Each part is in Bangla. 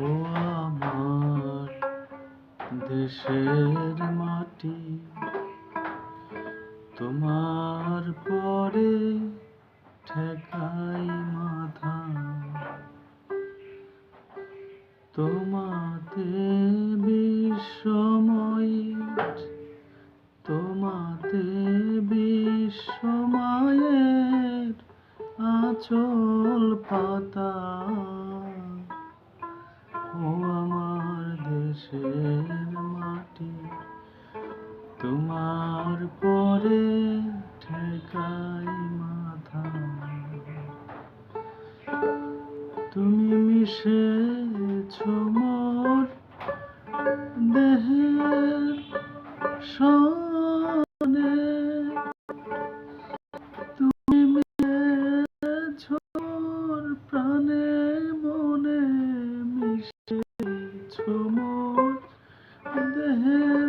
আমার দেশের মাটি তোমার পরে ঠেকাই মাথা। তোমাতে মিশেছ মোর দেহের সনে তুমি মিশেছ প্রাণে মনে মিশেছ মোর দেহের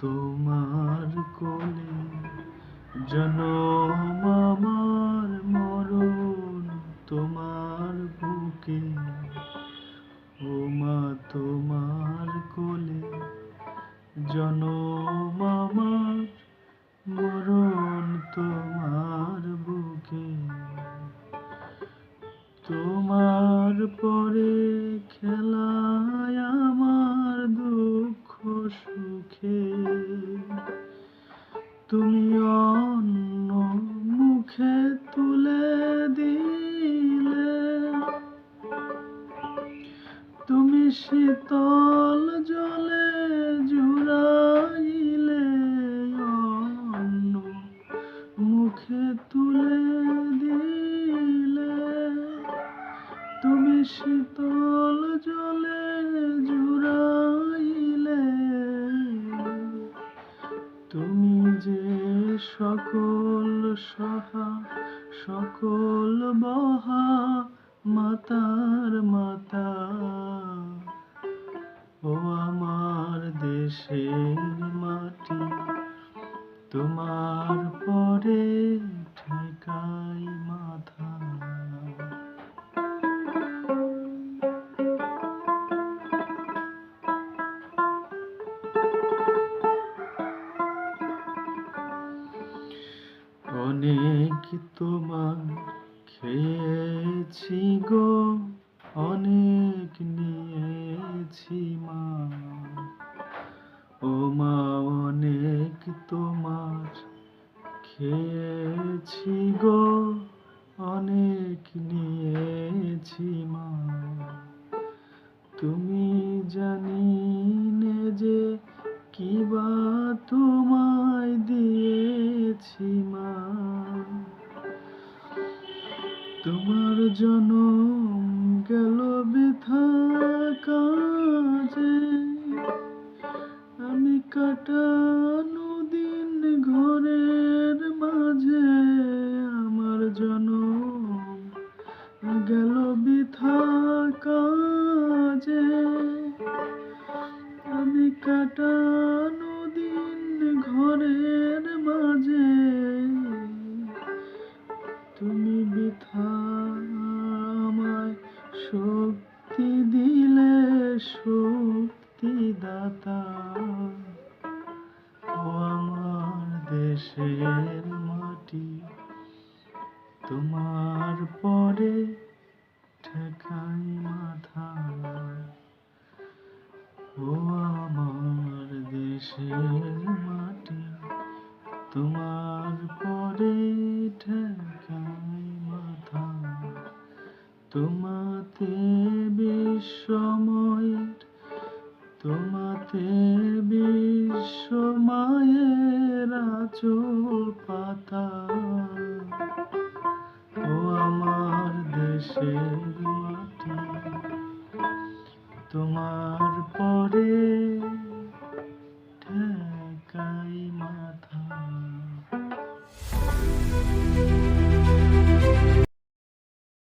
তোমার কোলে জনম আমার মরণ তোমার বুকে। ও মা, তোমার কোলে জনম আমার মরণ তোমার বুকে। তোমার পরে খেলায় শীতল জলে জুড়াইলে অন্য মুখে তুলে দিলে। তুমি শীতল জলে জুড়াইলে, তুমি যে সকল সহা, সকল বহা অনেক তোমার খেয়েছি গো, অনেক নিয়েছি মা। ও মা, অনেক তোমার খেয়েছি গো, অনেক নিয়েছি মা। তুমি জানি নে যে কিবা তোমায় দিয়েছি মা। জনম গেল বৃথা কাজে। আমি কাটানো দিন ঘরের মাঝে আমার জনম গেল বৃথা কাজে। আমি কাটানো দিন ঘরের মাঝে তুমি বৃথা শক্তি দিলে শক্তি দাতা ও আমার দেশের মাটি, তোমার পরে ঠেকাই মাথা। ও আমার দেশের মাটি, তোমার পরে ঠেকাই মাথা। তোমাতে বিশ্বমায়ের পাতা। ও আমার দেশের মাটি তোমার পরে